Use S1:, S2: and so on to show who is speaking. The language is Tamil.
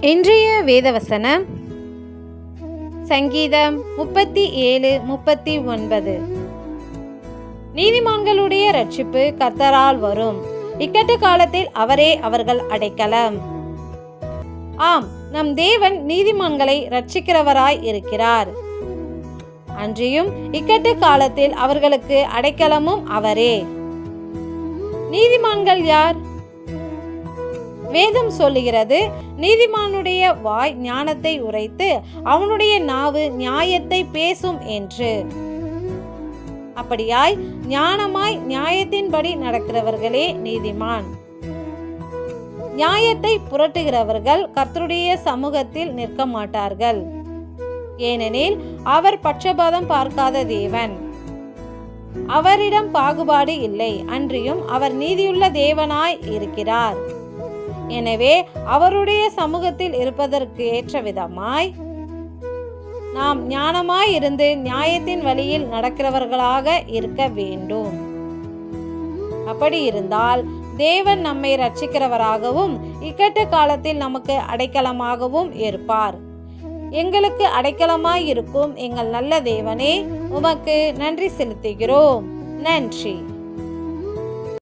S1: இன்றைய வேதவசனம் சங்கீதம் முப்பத்தி ஏழு முப்பத்தி ஒன்பது. நீதிமான்களுடைய ரட்சிப்பு கர்த்தரால் வரும். இக்கட்டு காலத்தில் அவரே அவர்கள் அடைக்கலம். ஆம் நம் தேவன் நீதிமான்களை ரட்சிக்கிறவராய் இருக்கிறார். அன்றியும் இக்கட்டு காலத்தில் அவர்களுக்கு அடைக்கலமும் அவரே. நீதிமான்கள் யார்? வேதம் சொல்லுகிறது நீதிமானுடைய வாய் ஞானத்தை உரைத்து அவனுடைய நாவு நியாயத்தை பேசும் என்று. அப்படியாய் ஞானமாய் நியாயத்தின்படி நடக்கிறவர்களே நீதிமான். நியாயத்தை புரட்டுகிறவர்கள் கர்த்தருடைய சமூகத்தில் நிற்க மாட்டார்கள். ஏனெனில் அவர் பட்சபாதம் பார்க்காத தேவன். அவரிடம் பாகுபாடு இல்லை அன்றியும் அவர் நீதியுள்ள தேவனாய் இருக்கிறார். எனவே அவருடைய சமூகத்தில் இருப்பதற்கு ஏற்ற விதமாய் நாம் ஞானமாய் இருந்து நியாயத்தின் வழியில் நடக்கிறவர்களாக இருக்க வேண்டும். அப்படி இருந்தால் தேவன் நம்மை ரட்சிக்கிறவராகவும் இக்கட்டு காலத்தில் நமக்கு அடைக்கலமாகவும் இருப்பார். எங்களுக்கு அடைக்கலமாய் இருக்கும் எங்கள் நல்ல தேவனே உமக்கு நன்றி செலுத்துகிறோம். நன்றி.